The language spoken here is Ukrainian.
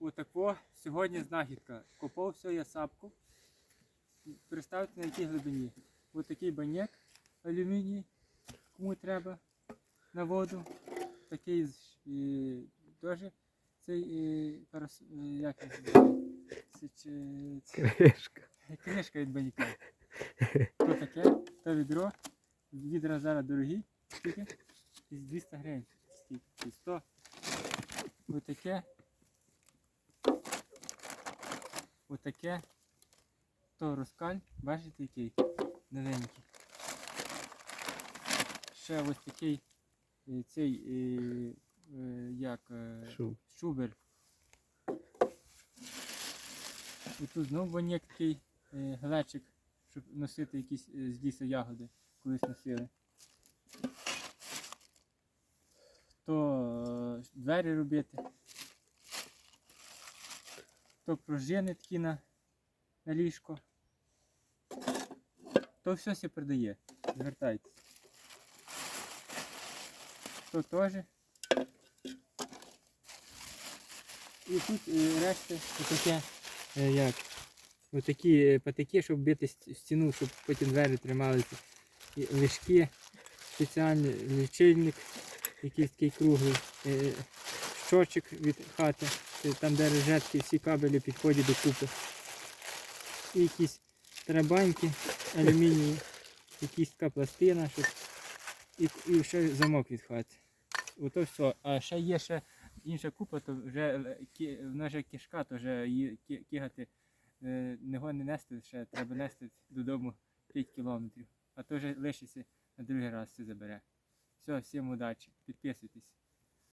Отако сьогодні знахідка. Копав все я сапку. Представте на якій глибині. Отакий баняк алюміній, кому треба на воду. Такий і, теж цей і, парас, і, як? Це, чи- це, Кришка. книжка від баняка. То таке, то відро. Відра зараз дорогі. Скільки? 200 гривень. Скільки? Чи 100. Отаке. Отаке. То розкаль. Бачите який? Новенький. Ще ось такий е, цей е, е, як Шуб. шубер. І тут знову баняк такий глечик, щоб носити якісь з лісу ягоди, колись носили. То двері робити. То пружини такі на, на ліжко. То все все продає. Звертайтесь. То теж. І тут е, решти таке, е, як, отакі е, патики, щоб бити ст- стіну, щоб потім двері трималися. І лишки, спеціальний лічильник, якийсь такий круглий, е, щочик від хати, там де розетки, всі кабелі підходять до купи. І якісь тарабаньки алюмінієві, якісь пластина, щоб... і, і ще замок від хати. Ото все. А ще є ще інша купа, то вже е, вона вже кишка, то вже її кигати е, не не нести, ще треба нести додому 5 кілометрів. А то вже лишиться на другий раз все забере. Все, всім удачі. Підписуйтесь.